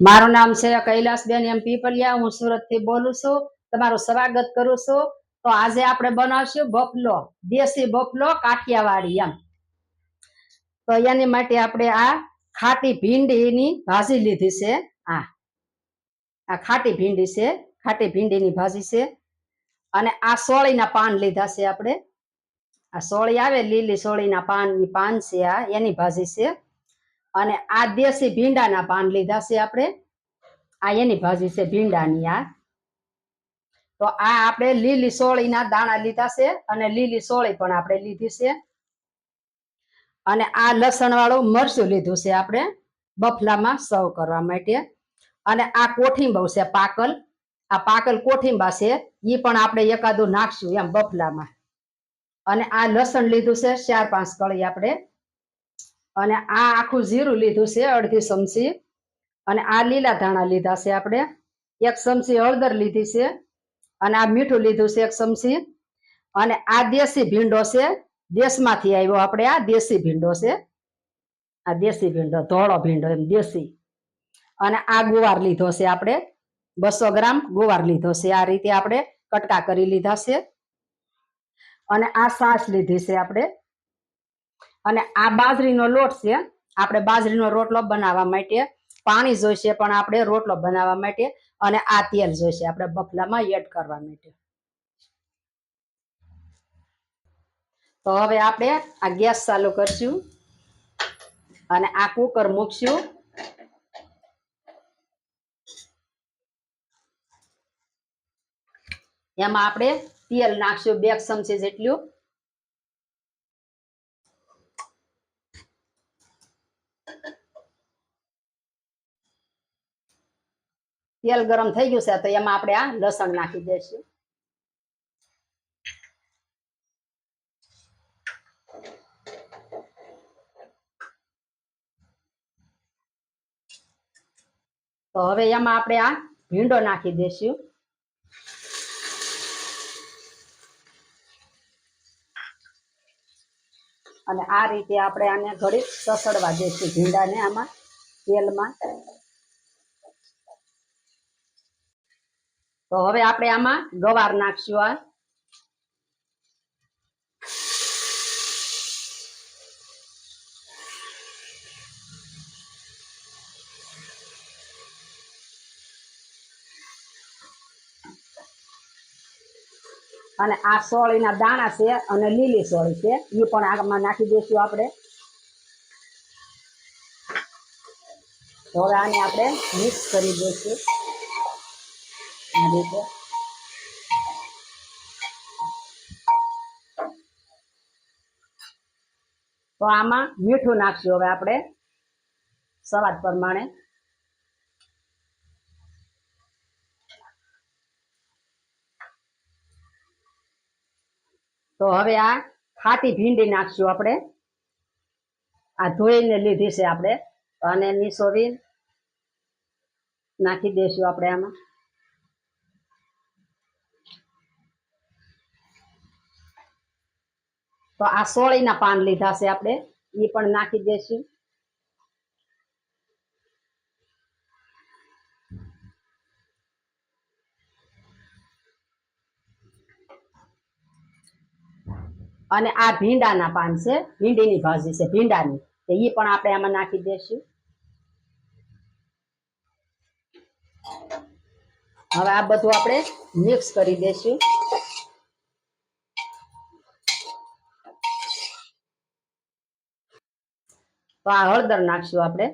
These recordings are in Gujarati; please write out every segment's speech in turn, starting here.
મારું નામ છે કૈલાસબેન એમ પીપલિયા, હું સુરતથી બોલું છું. તમારું સ્વાગત કરું છું. તો આજે આપણે બનાવશું બફલો દેશી બફલો કાઠિયાવાડી એમ. તો એની માટે આપણે આ ખાટી ભીંડીની ભાજી લીધી છે. આ આ ખાટી ભીંડી છે. ખાટી ભીંડીની ભાજી છે. અને આ સોળીના પાન લીધા છે આપણે. આ સોળી આવે લીલી સોળીના પાનની પાન છે આ, એની ભાજી છે. અને આ દેશી ભીંડાના પાન લીધા છે આપણે. આ એની ભાજી છે ભીંડાની આ. તો આ આપણે લીલી સોળીના દાણા લીધા છે અને લીલી સોળી પણ આપણે લીધી છે. અને આ લસણ વાળું મરચું લીધું છે આપણે બફલામાં સર્વ કરવા માટે. અને આ કોઠીંબો છે પાકલ. આ પાકલ કોઠીંબા છે એ પણ આપણે એકાદું નાખશું એમ બફલામાં. અને આ લસણ લીધું છે ચાર પાંચ કળી આપણે. અને આ આખું જીરું લીધું છે, અડધી ચમચી. અને આ લીલા ધાણા લીધા છે આપણે. એક ચમચી હળદર લીધી છે અને આ મીઠું લીધું છે એક ચમચી. અને આ દેશી ભીંડો છે, દેશમાંથી આવ્યો આપણે આ દેશી ભીંડો છે. આ દેશી ભીંડો, ધોળો ભીંડો એમ, દેશી. અને આ ગુવાર લીધો છે આપણે. બસો ગ્રામ ગુવાર લીધો છે, આ રીતે આપણે કટકા કરી લીધા છે. અને આ સાસ લીધી છે આપણે. અને આ બાજરીનો લોટ છે, આપણે બાજરીનો રોટલો બનાવવા માટે પાણી જોઈશે, પણ આપણે રોટલો બનાવવા માટે અને આ તેલ જોઈશે, આપણે બફલામાં એડ કરવા માટે. તો હવે આપણે આ ગેસ ચાલુ કરશું અને આ કુકર મૂકશું. એમાં આપણે તેલ નાખશું, બે ચમચી જેટલું. તેલ ગરમ થઈ ગયું છે, તો એમાં આપણે આ લસણ નાખી દઈશું. તો હવે એમાં આપણે આ ભીંડો નાખી દઈશું. અને આ રીતે આપણે આને ઘડી સસડવા દઈશું ભીંડાને આમાં તેલમાં. તો હવે આપણે આમાં ગવાર નાખશું આ. અને આ સોળીના દાણા છે અને લીલી સોળી છે. એ પણ આમાં નાખી દઈશું આપણે. હવે આને આપણે મિક્સ કરી દઈશું. આ રીતે તો આમાં મીઠું નાખશું હવે આપણે સ્વાદ પ્રમાણે. તો હવે આ ખાટી ભીંડી નાખશું આપણે. આ ધોઈને લીધી છે આપણે. અને નિસોવી નાખી દઈશું આપણે આમાં. તો આ સોળીના પાન લીધા છે આપણે. એ પણ નાખી દેશું. અને આ ભીંડાના પાન છે. ભીંડીની ભાજી છે, ભીંડાની. તો એ પણ આપણે આમાં નાખી દેશું. હવે આ બધું આપણે મિક્સ કરી દઈશું તો આ હળદર નાખશું આપણે.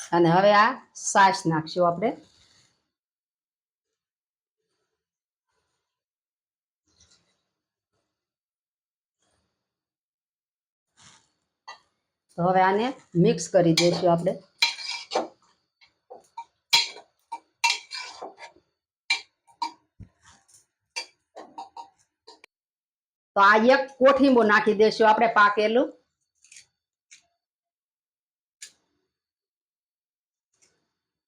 અને હવે આ સાસ નાખશું આપણે. હવે આને મિક્સ કરી દઈશું આપણે. તો આ એક કોઠીંબો નાખી દેશું. આપણે પાકેલું.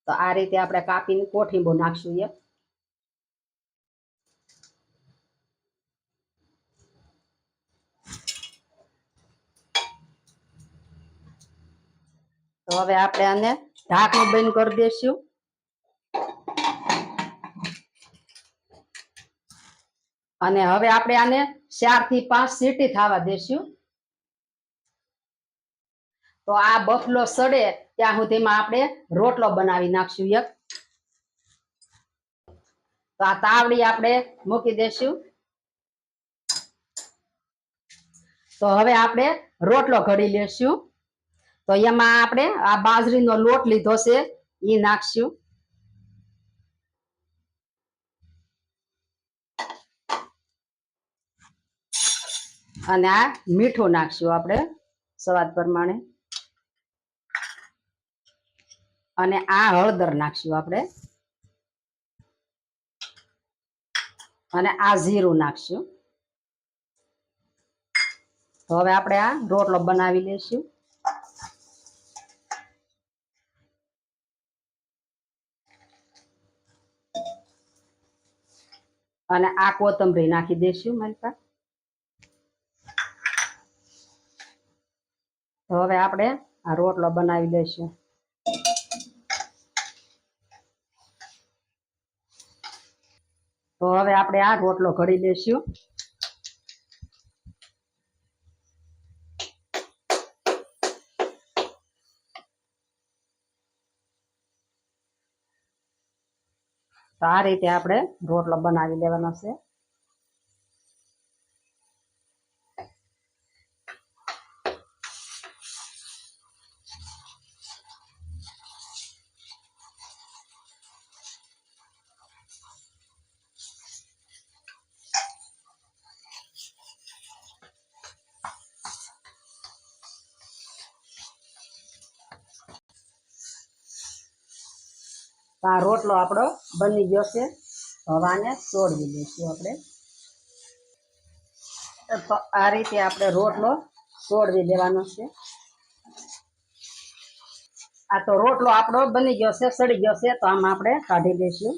તો આ રીતે આપણે કાપીને કોઠીબો નાખશું એક. હવે આપણે આને ઢાંકણું બંધ કરી દેશું. અને હવે આપણે આને ચારથી પાંચ સીટી થવા દેશું. તો આ બફલો સડે, ત્યાં સુધીમાં આપણે રોટલો બનાવી નાખશું એક. તો આ તાવડી આપણે મૂકી દેશું. તો હવે આપણે રોટલો ઘડી લેશું. તો એમાં આપણે આ બાજરીનો લોટ લીધો છે એ નાખશું. અને આ મીઠું નાખશું આપણે સ્વાદ પ્રમાણે. અને આ હળદર નાખશું આપણે. અને આ જીરું નાખશું. તો હવે આપણે આ રોટલો બનાવી લઈશું અને આ કોથમરી નાખી દઈશું મલકા તો હવે આપણે આ રોટલો બનાવી લઈશું. તો હવે આપણે આ રોટલો ઘડી લઈશું. તો આ રીતે આપણે રોટલો બનાવી લેવાનો છે. તો આ રોટલો આપણો બની ગયો છે. હવાને હવે દઈશું તોડવી લઈશું આપણે. તો આ રીતે આપણે રોટલો તોડવી દેવાનો છે. આ તો રોટલો આપણો બની ગયો છે, સડી ગયો છે, તો આમાં આપણે કાઢી દઈશું.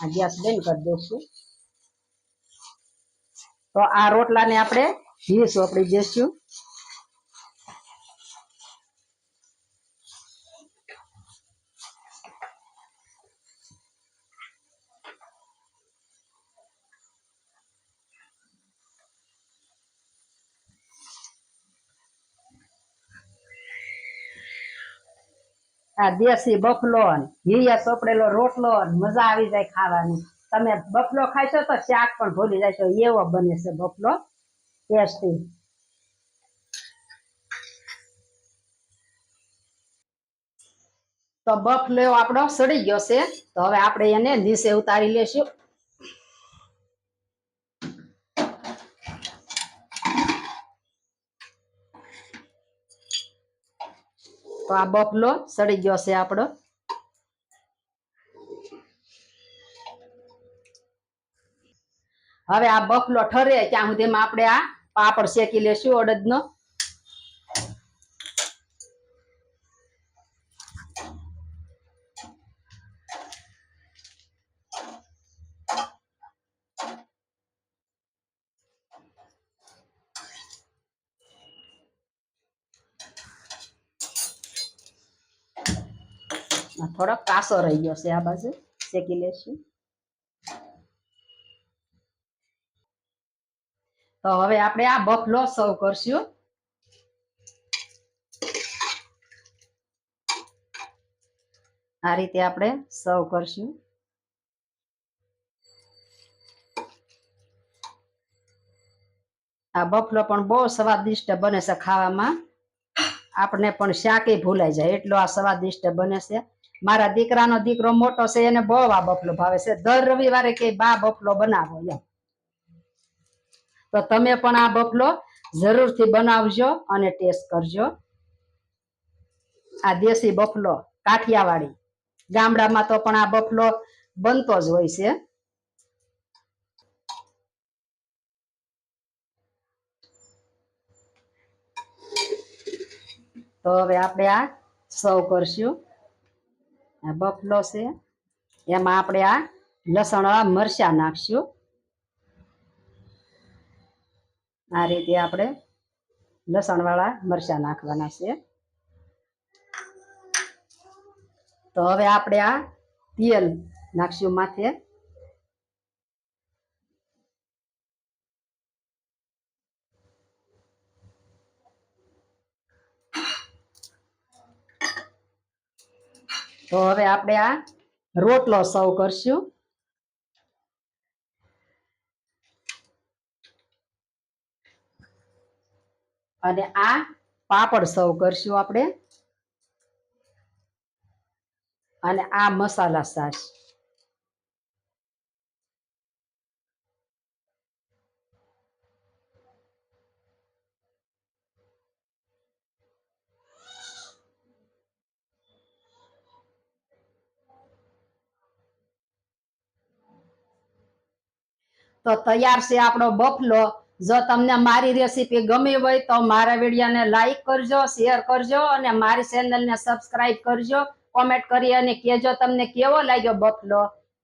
આ ગેસ બંધ કરી દઈશું. તો આ રોટલાને આપણે ઘી સોંપડી દઈશું. આ દેશી બફલો ને ચોપડેલો રોટલો મજા આવી જાય ખાવાની. તમે બફલો ખાશો તો શાક પણ ભૂલી જશો એવો બને છે બફલો. ટેસ્ટી. તો બફલો આપણો સડી ગયો છે. તો હવે આપણે એને નીચે ઉતારી લેશું. તો આ બફલો સડી ગયો છે આપણો. હવે આ બફલો ઠરે ત્યાં સુધીમાં આપણે આ પાપડ શેકી લેશું અડદનો. થોડોક કાસો રહી ગયો છે આ બાજુ. શેકી લેશું. તો હવે આપણે આ બફલો સર્વ કરશું. આ રીતે આપણે સર્વ કરશું. આ બફલો પણ બહુ સ્વાદિષ્ટ બને છે ખાવામાં. આપણે પણ શાકે ભૂલાઈ જાય, એટલો આ સ્વાદિષ્ટ બને છે. મારા દીકરાનો દીકરો મોટો છે, એને બહુ આ બફલો ભાવે છે. દર રવિવારે કે બા બફલો બનાવો એમ. તો તમે પણ આ બફલો જરૂરથી બનાવજો અને ટેસ્ટ કરજો. આ દેશી બફલો, કાઠિયાવાડી. ગામડામાં તો પણ આ બફલો બનતો જ હોય છે. તો હવે આપણે આ સર્વ કરશું. બફલો છે. એમાં આપણે આ લસણ મરચાં નાખશું. આ રીતે આપણે લસણવાળા મરચાં નાખવાના છે. તો હવે આપણે આ તેલ નાખશું માથે. તો હવે આપણે આ રોટલો સર્વ કરશું. અને આ પાપડ સર્વ કરશું આપણે. અને આ મસાલા સાસ. તો તૈયાર છે આપણો બફલો. જો તમને મારી રેસીપી ગમી હોય તો મારા વિડીયોને લાઈક કરજો શેર કરજો અને મારી ચેનલને સબસ્ક્રાઇબ કરજો. કોમેન્ટ કરી અને કહેજો તમને કેવો લાગ્યો બફલો.